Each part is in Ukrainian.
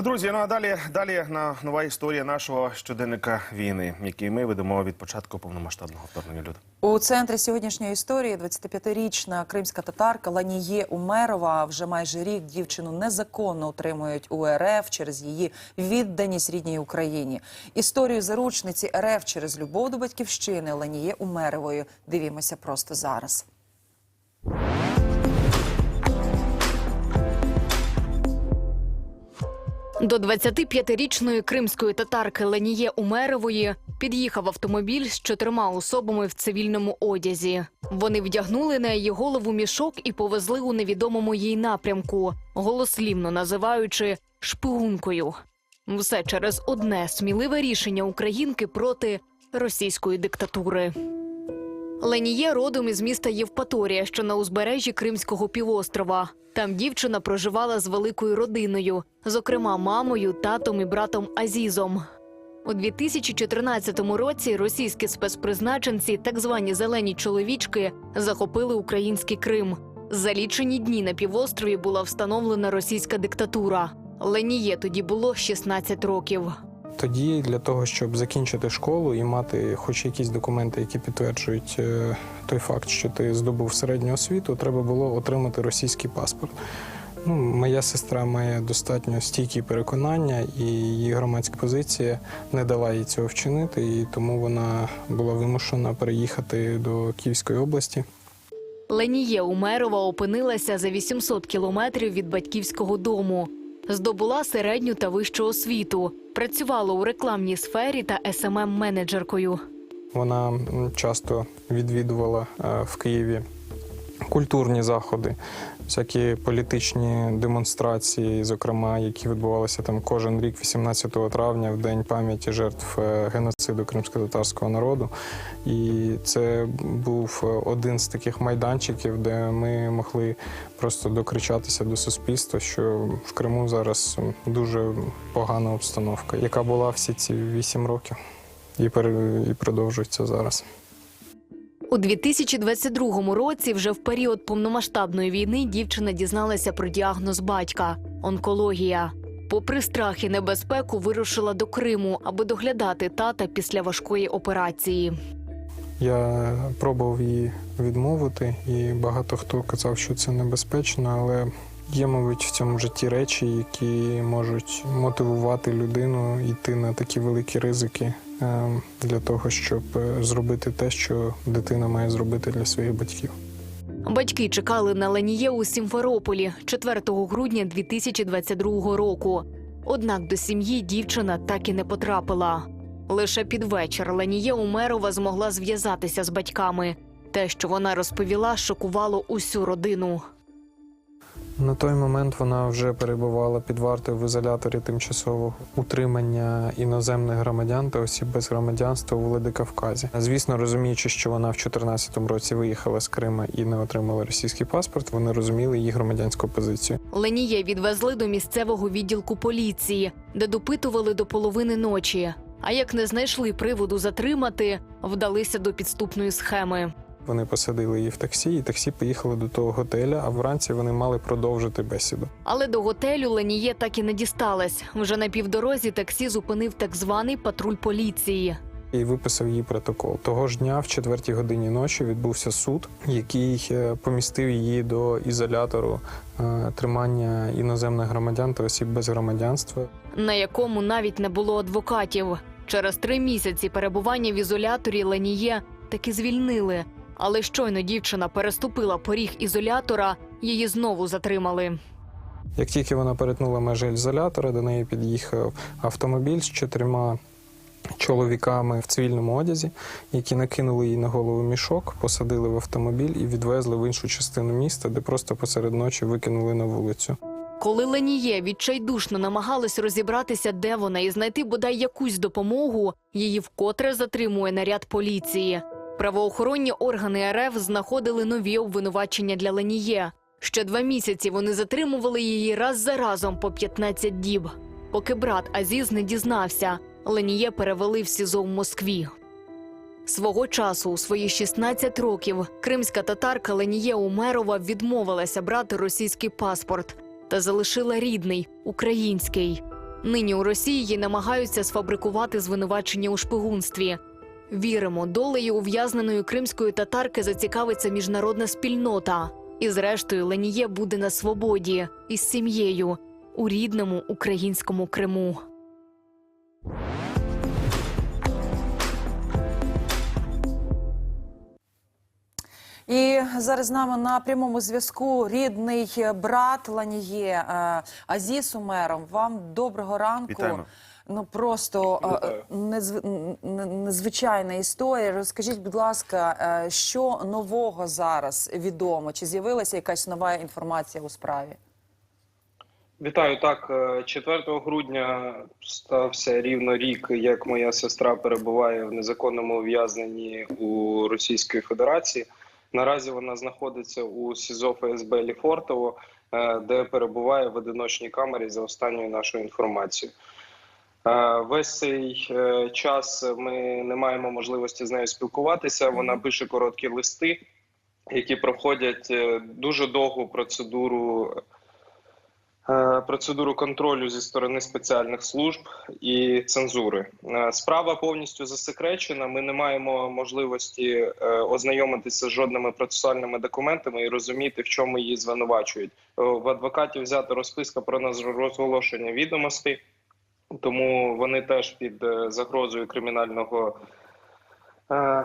Друзі, ну а далі, далі на нова історія нашого щоденника війни, який ми ведемо від початку повномасштабного вторгнення люди. У центрі сьогоднішньої історії 25-річна кримська татарка Ланіє Умерова вже майже рік дівчину незаконно утримують у РФ через її відданість рідній Україні. Історію заручниці РФ через любов до батьківщини Ланіє Умерової дивімося просто зараз. До 25-річної кримської татарки Леніє Умерової під'їхав автомобіль з чотирма особами в цивільному одязі. Вони вдягнули на її голову мішок і повезли у невідомому їй напрямку, голослівно називаючи шпигункою. Все через одне сміливе рішення українки проти російської диктатури. Леніє родом із міста Євпаторія, що на узбережжі Кримського півострова. Там дівчина проживала з великою родиною, зокрема мамою, татом і братом Азізом. У 2014 році російські спецпризначенці, так звані зелені чоловічки, захопили український Крим. За лічені дні на півострові була встановлена російська диктатура. Леніє тоді було 16 років. Тоді для того, щоб закінчити школу і мати хоч якісь документи, які підтверджують е, той факт, що ти здобув середню освіту, треба було отримати російський паспорт. Ну, моя сестра має достатньо стійкі переконання, і її громадська позиція не дала їй цього вчинити, і тому вона була вимушена переїхати до Київської області. Леніє Умерова опинилася за 800 кілометрів від батьківського дому. Здобула середню та вищу освіту. Працювала у рекламній сфері та СММ-менеджеркою. Вона часто відвідувала е, в Києві культурні заходи, всякі політичні демонстрації, зокрема, які відбувалися там кожен рік, 18 травня, в день пам'яті жертв е, геноциду кримсько-татарського народу. І це був е, один з таких майданчиків, де ми могли просто докричатися до суспільства, що в Криму зараз дуже погана обстановка, яка була всі ці вісім років і, і продовжується зараз. У 2022 році, вже в період повномасштабної війни, дівчина дізналася про діагноз батька онкологія. Попри страх і небезпеку, вирушила до Криму, аби доглядати тата після важкої операції. Я пробував її відмовити, і багато хто казав, що це небезпечно, але є, мабуть, в цьому житті речі, які можуть мотивувати людину йти на такі великі ризики е, для того, щоб е, зробити те, що дитина має зробити для своїх батьків. Батьки чекали на Леніє у Сімферополі 4 грудня 2022 року. Однак до сім'ї дівчина так і не потрапила. Лише під вечір Леніє Умерова змогла зв'язатися з батьками. Те, що вона розповіла, шокувало усю родину. На той момент вона вже перебувала під вартою в ізоляторі тимчасового утримання іноземних громадян та осіб без громадянства у Владикавказі. Звісно, розуміючи, що вона в 2014 році виїхала з Крима і не отримала російський паспорт, вони розуміли її громадянську позицію. Леніє відвезли до місцевого відділку поліції, де допитували до половини ночі. А як не знайшли приводу затримати, вдалися до підступної схеми. Вони посадили її в таксі, і таксі поїхали до того готеля. А вранці вони мали продовжити бесіду. Але до готелю Леніє так і не дісталась. Вже на півдорозі таксі зупинив так званий патруль поліції. І виписав її протокол. Того ж дня, в четвертій годині ночі, відбувся суд, який е, помістив її до ізолятору е, тримання іноземних громадян та осіб без громадянства. на якому навіть не було адвокатів. Через три місяці перебування в ізоляторі Леніє таки звільнили. Але щойно дівчина переступила поріг ізолятора, її знову затримали. Як тільки вона перетнула межі ізолятора, до неї під'їхав автомобіль з чотирма чоловіками в цивільному одязі, які накинули їй на голову мішок, посадили в автомобіль і відвезли в іншу частину міста, де просто посеред ночі викинули на вулицю. Коли Леніє відчайдушно намагалась розібратися, де вона, і знайти бодай якусь допомогу, її вкотре затримує наряд поліції. Правоохоронні органи РФ знаходили нові обвинувачення для Леніє. Ще два місяці вони затримували її раз за разом по 15 діб. Поки брат Азіз не дізнався, Леніє перевели в СІЗО в Москві. Свого часу, у свої 16 років, кримська татарка Леніє Умерова відмовилася брати російський паспорт та залишила рідний український. Нині у Росії намагаються сфабрикувати звинувачення у шпигунстві. Віримо, долею ув'язненої кримської татарки зацікавиться міжнародна спільнота. І зрештою Леніє буде на свободі із сім'єю у рідному українському Криму. І зараз з нами на прямому зв'язку рідний брат Ланіє е, Азіс Умером. Вам доброго ранку. Вітаємо. Ну просто е, незв... незвичайна історія. Розкажіть, будь ласка, е, що нового зараз відомо? Чи з'явилася якась нова інформація у справі? Вітаю так. е, 4 грудня стався рівно рік, як моя сестра перебуває в незаконному ув'язненні у Російської Федерації. Наразі вона знаходиться у СІЗО ФСБ Ліфортово, е, де перебуває в одиночній камері за останньою нашою інформацією. Е, Весь цей е, час ми не маємо можливості з нею спілкуватися. Вона пише короткі листи, які проходять е, дуже довгу процедуру процедуру контролю зі сторони спеціальних служб і цензури. Справа повністю засекречена. Ми не маємо можливості ознайомитися з жодними процесуальними документами і розуміти, в чому її звинувачують. В адвокатів взята розписка про розголошення відомостей, тому вони теж під е, загрозою кримінального. е,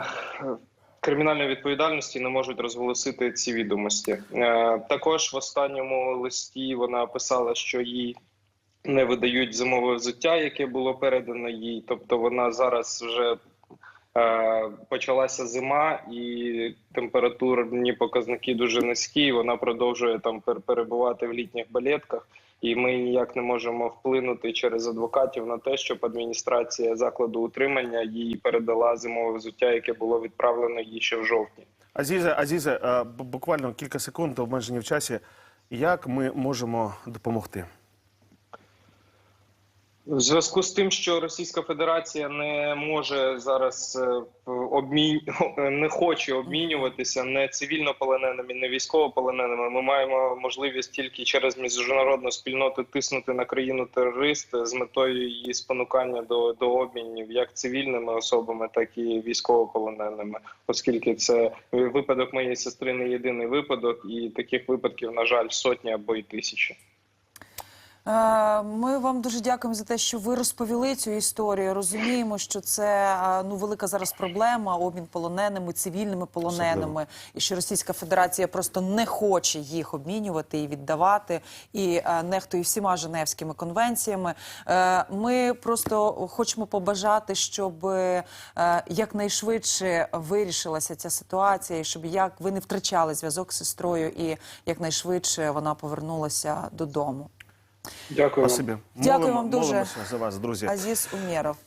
Кримінальної відповідальності не можуть розголосити ці відомості. Е, також в останньому листі вона писала, що їй не видають зимове взуття, яке було передано їй. Тобто вона зараз вже почалася зима, і температурні показники дуже низькі. Вона продовжує там пер- перебувати в літніх балетках. І ми ніяк не можемо вплинути через адвокатів на те, щоб адміністрація закладу утримання їй передала зимове взуття, яке було відправлено їй ще в жовтні. Азізе, Азізе, буквально кілька секунд обмежені в часі. Як ми можемо допомогти? В зв'язку з тим, що Російська Федерація не може зараз е, обмін... не хоче обмінюватися не цивільнополоненими, не військовополоненими. Ми маємо можливість тільки через міжнародну спільноту тиснути на країну терорист з метою її спонукання до, до обмінів як цивільними особами, так і військовополоненими, оскільки це випадок моєї сестри не єдиний випадок, і таких випадків, на жаль, сотні або й тисячі. Е, Ми вам дуже дякуємо за те, що ви розповіли цю історію. Розуміємо, що це е, ну велика зараз проблема обмін полоненими, цивільними полоненими, і що Російська Федерація просто не хоче їх обмінювати і віддавати, і е, нехтує всіма Женевськими конвенціями. Ми просто хочемо побажати, щоб якнайшвидше вирішилася ця ситуація, і щоб як ви не втрачали зв'язок з сестрою, і якнайшвидше вона повернулася додому. Дякую. Дякую вам дуже. Молимося за вас, друзі. Азіз Умєров.